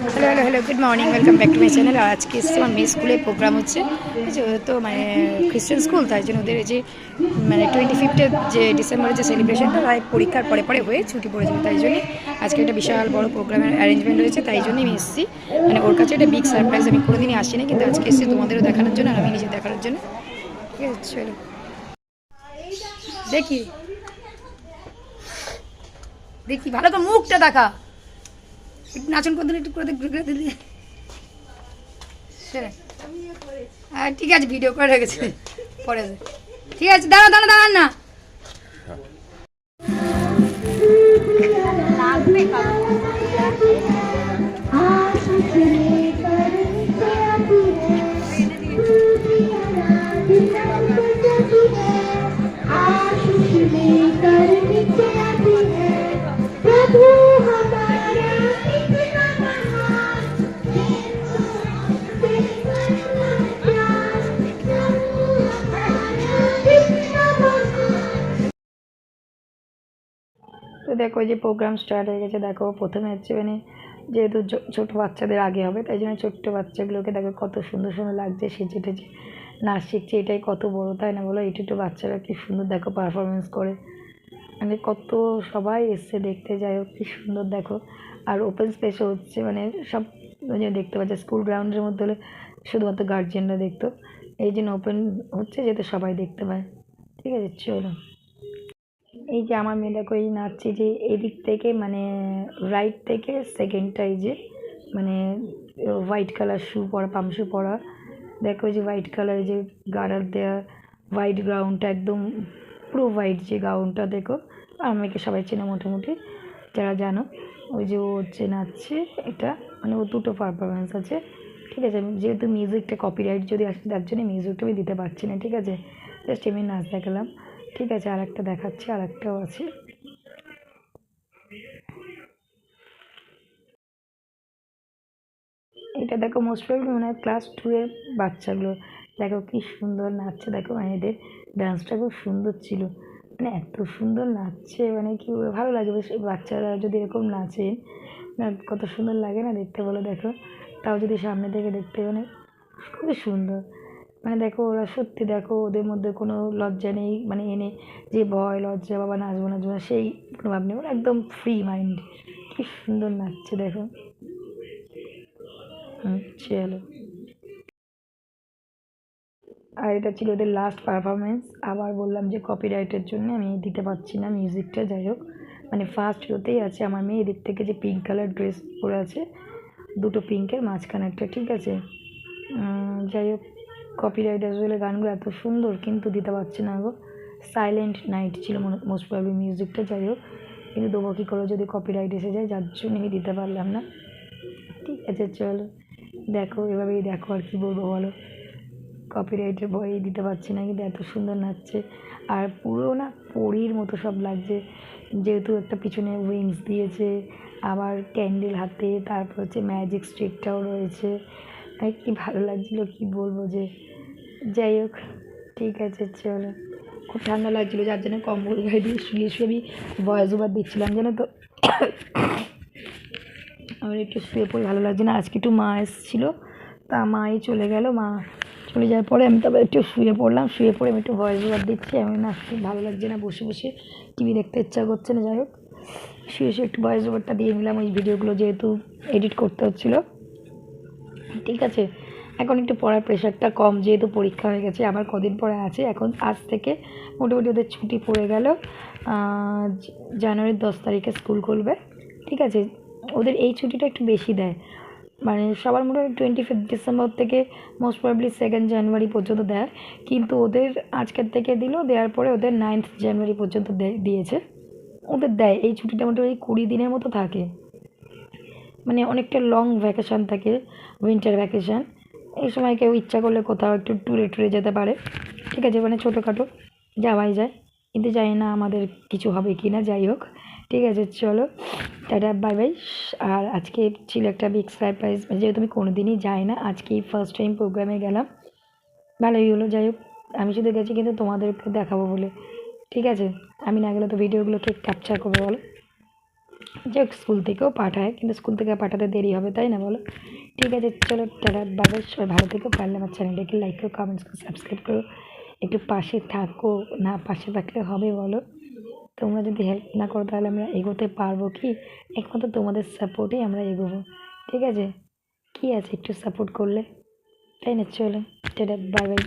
Hello hello hello good morning welcome back to my channel আর আজকে এসেছে আমার মেয়ে স্কুলে প্রোগ্রাম হচ্ছে। তো মানে খ্রিস্টান স্কুল তাই জন্য ওদের যে মানে টোয়েন্টি ফিফথের যে ডিসেম্বরের যে সেলিব্রেশনটা তাই পরীক্ষার পরে পরে হয়ে ছুটি পড়ে যাবে। তাই জন্যই আজকে একটা বিশাল বড় প্রোগ্রামের অ্যারেঞ্জমেন্ট রয়েছে, তাই জন্যই আমি এসেছি। মানে ওর কাছে একটা বিগ সারপ্রাইজ আমি কোনোদিনই আসিনি, কিন্তু আজকে এসেছি তোমাদেরও দেখানোর জন্য আর আমি নিজে দেখানোর জন্য। ঠিক আছে, চলো। দেখি। দেখি, ভালো তো মুখটা দেখা। নাচন করতেন একটু করে ঘুরে দিলি। হ্যাঁ ঠিক আছে ভিডিও করে রেখেছি। পরে ঠিক আছে দাঁড়া দাঁড়া দাঁড়ান না। লাগবে তো দেখো যে প্রোগ্রাম স্টার্ট হয়ে গেছে, দেখো প্রথমে হচ্ছে মানে যেহেতু ছোট বাচ্চাদের আগে হবে, তাই জন্য ছোট্ট বাচ্চাগুলোকে দেখো কত সুন্দর সুন্দর লাগছে, সেজে টেজে নাচ শিখছে, এটাই কত বড়, তাই না বলো? একটু বাচ্চারা কি সুন্দর দেখো পারফরমেন্স করে। মানে কত সবাই এসছে দেখতে, যাই হোক, কী সুন্দর দেখো। আর ওপেন স্পেসও হচ্ছে মানে সব যে দেখতে পাচ্ছে স্কুল গ্রাউন্ডের মধ্যে হলে শুধুমাত্র গার্জিয়ানরা দেখতো। এই জন্য ওপেন হচ্ছে, যাতে সবাই দেখতে পায়। ঠিক আছে, চলো। এই যে আমার মেয়ে দেখো এই নাচছে যে এদিক থেকে মানে রাইট থেকে সেকেন্ডটা এই যে মানে হোয়াইট কালার শু পরা, পাম শু পরা। দেখো যে হোয়াইট কালার যে গার্ডার দেওয়া হোয়াইট গ্রাউন্ডটা একদম পুরো হোয়াইট যে গাউনটা দেখো। আর মেয়েকে সবাই চেনে মোটামুটি, যারা জানো। ওই যে ও হচ্ছে নাচছে, এটা মানে ও দুটো পারফরমেন্স আছে। ঠিক আছে যেহেতু মিউজিকটা কপিরাইট যদি আসে, তার জন্য মিউজিকটা আমি দিতে পারছি না, ঠিক আছে? জাস্ট আমি নাচ দেখালাম। ঠিক আছে আর একটা দেখাচ্ছি আর একটাও আছে। এটা দেখো মোস্ট প্রবলি মনে হয় ক্লাস টু এর বাচ্চাগুলো। দেখো কি সুন্দর নাচছে, দেখো মানে এদের ডান্সটা খুব সুন্দর ছিল। মানে এত সুন্দর নাচছে মানে কি ভালো লাগে বেশ। বাচ্চারা যদি এরকম নাচে কত সুন্দর লাগে না দেখতে বলো দেখো। তাও যদি সামনে থেকে দেখতে মানে খুবই সুন্দর। মানে দেখো ওরা সত্যি দেখো ওদের মধ্যে কোনো লজ্জা নেই মানে এনে যে ভয়, লজ্জা, বাবা নাচবো নাচবো না, সেই কোনো ভাব নেই। ওরা একদম ফ্রি মাইন্ড কী সুন্দর নাচছে দেখো। হুম চলো আর এটা ছিল ওদের লাস্ট পারফরমেন্স আবার বললাম যে কপিরাইটের জন্য আমি দিতে পারছি না মিউজিকটা যাই হোক। মানে ফার্স্ট রোতেই আছে আমার মেয়ে, এদিক থেকে যে পিঙ্ক কালার ড্রেস পরে আছে, দুটো পিঙ্কের মাঝখানে একটা, ঠিক আছে? যাই হোক। কপিরাইট আসলে গানগুলো এত সুন্দর, কিন্তু দিতে পারছি না গো। সাইলেন্ট নাইট ছিল মোস্ট প্রবলি মিউজিকটা যাই হোক। কিন্তু দেবো কী করে যদি কপিরাইট এসে যায়, যার জন্য আমি দিতে পারলাম না। ঠিক আছে, চলো। দেখো, এভাবেই দেখো আর কি বলব বলো। কপিরাইটের ভয়েই দিতে পারছি না, কিন্তু এত সুন্দর নাচছে। আর পুরো না পরীর মতো সব লাগছে। যেহেতু একটা পিছনে উইংস দিয়েছে, আবার ক্যান্ডেল হাতে, তারপর হচ্ছে ম্যাজিক স্টিকটাও রয়েছে। আর কি ভালো লাগছিল, কি বলব যে, যাই হোক, ঠিক আছে, চলো। খুব ঠান্ডা লাগছিল, যার জন্য কম্বল গায়ে দিয়ে শুয়ে শুয়ে আমি ভয়েস ওভার দিচ্ছিলাম, জানো তো? আমার একটু শুয়ে পড়ে ভালো লাগছে না, আজকে একটু মা এসেছিল, তা মাই চলে গেল, মা চলে যাওয়ার পরে আমি তারপর একটু শুয়ে পড়লাম, শুয়ে পড়ে আমি একটু ভয়েস ওভার দিচ্ছি, আমি না, খুব ভালো লাগছে না, বসে বসে টিভি দেখতে ইচ্ছা করছে না, যাই হোক। শুয়ে শুয়ে একটু ভয়েস ওভারটা দিয়ে নিলাম, ওই ভিডিওগুলো যেহেতু এডিট করতে হচ্ছিল। ঠিক আছে? এখন একটু পড়ার প্রেশারটা কম, যেহেতু পরীক্ষা হয়ে গেছে, আবার কদিন পরে আছে। এখন আজ থেকে মোটামুটি ওদের ছুটি পড়ে গেল। জানুয়ারির দশ তারিখে স্কুল খুলবে। ঠিক আছে? ওদের এই ছুটিটা একটু বেশি দেয়। মানে সবার মোটামুটি টোয়েন্টি ফিফথ ডিসেম্বর থেকে মোস্ট প্রবলি সেকেন্ড জানুয়ারি পর্যন্ত দেয়। কিন্তু ওদের আজকের থেকে দিল দেওয়ার পরে ওদের নাইন্থ জানুয়ারি পর্যন্ত দিয়েছে। ওদের দেয়। এই ছুটিটা মোটামুটি কুড়ি দিনের মতো থাকে। মানে অনেকটা লং ভ্যাকেশন থাকে উইন্টার ভ্যাকেশন এই সময় কেউ ইচ্ছা করলে কোথাও একটু ট্যুরে ট্যুরে যেতে পারে। ঠিক আছে মানে ছোটোখাটো যাওয়াই যায়। কিন্তু জানি না আমাদের কিছু হবে কি না যাই হোক। ঠিক আছে, চলো। টাটা বাই বাই আর আজকে ছিল একটা বিগ সারপ্রাইজ যেহেতু আমি কোনো দিনই যাই না আজকেই ফার্স্ট টাইম প্রোগ্রামে গেলাম। ভালোই হলো, যাই হোক। আমি শুধু গেছি কিন্তু তোমাদেরকে দেখাবো বলে। ঠিক আছে, আমি না গেলে তো ভিডিওগুলোকে ক্যাপচার করব বলো। হোক স্কুল থেকেও পাঠায়, কিন্তু স্কুল থেকে পাঠাতে দেরি হবে, তাই না বলো? ঠিক আছে, চলো, টাটা বাবা সবাই ভালো থেকো, পারলে আমার চ্যানেলটাকে লাইক করো কমেন্টস করো সাবস্ক্রাইব করো, একটু পাশে থাকো, না পাশে থাকলে হবে বলো? তোমরা যদি হেল্প না করো, তাহলে আমরা এগোতে পারব কি? একমাত্র তোমাদের সাপোর্টেই আমরা এগোবো, ঠিক আছে? কি আছে, একটু সাপোর্ট করলে? তাই না, চলো, টাটা বাই বাই